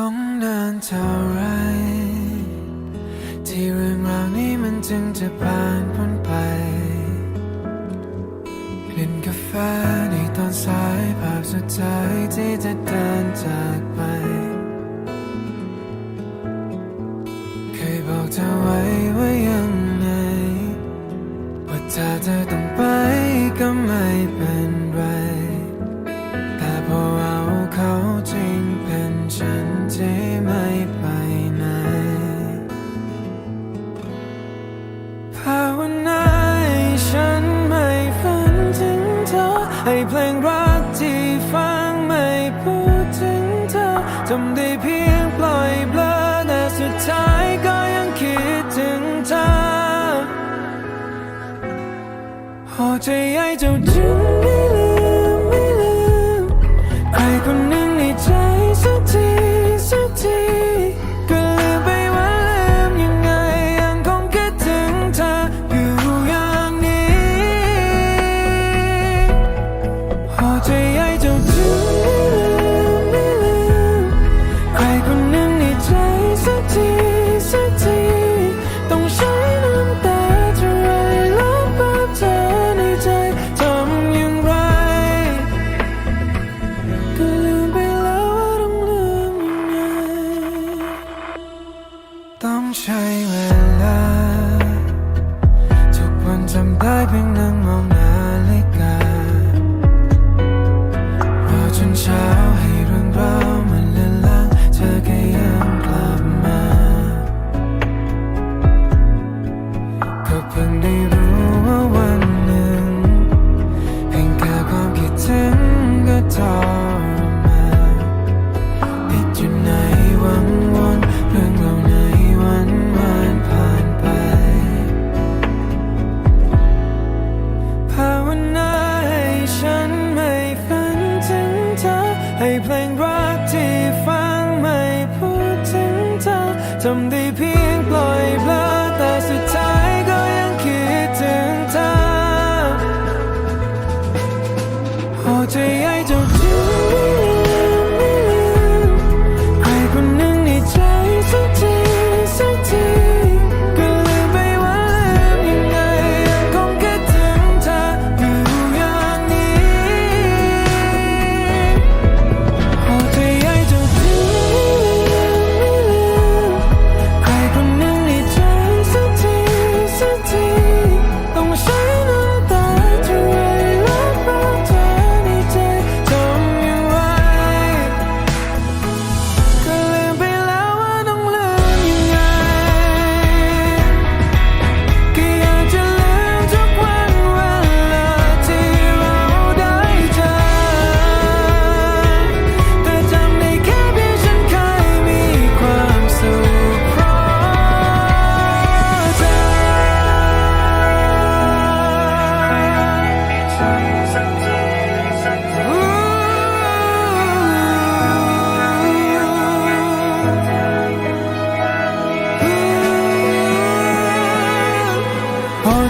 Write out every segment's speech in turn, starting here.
ต้องนานเท่าไร ที่เรื่องราวนี้มันจึงจะผ่านพ้นไปกลิ่นกาแฟในตอนสายภาพสุดท้ายที่จะเดินจากไป เคยบอกเธอไว้ว่ายังไง ว่าถ้าเธอต้องไปก็ไม่เป็นไร ให้เพลงรักที่ฟังไม่พูดถึงเธอทำได้เพียงปล่อยเบลอแต่สุดท้ายก็ยังคิดถึงเธอพอใจให้เจ้าจึง ใช้เวลา ทุกวันจำได้เพียง เพลงรักที่ฟังไม่พูดถึงเธอทำได้เพียงปล่อยเบลอแต่สุดท้ายก็ยังคิดถึงเธอโอ้จะ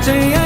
这样。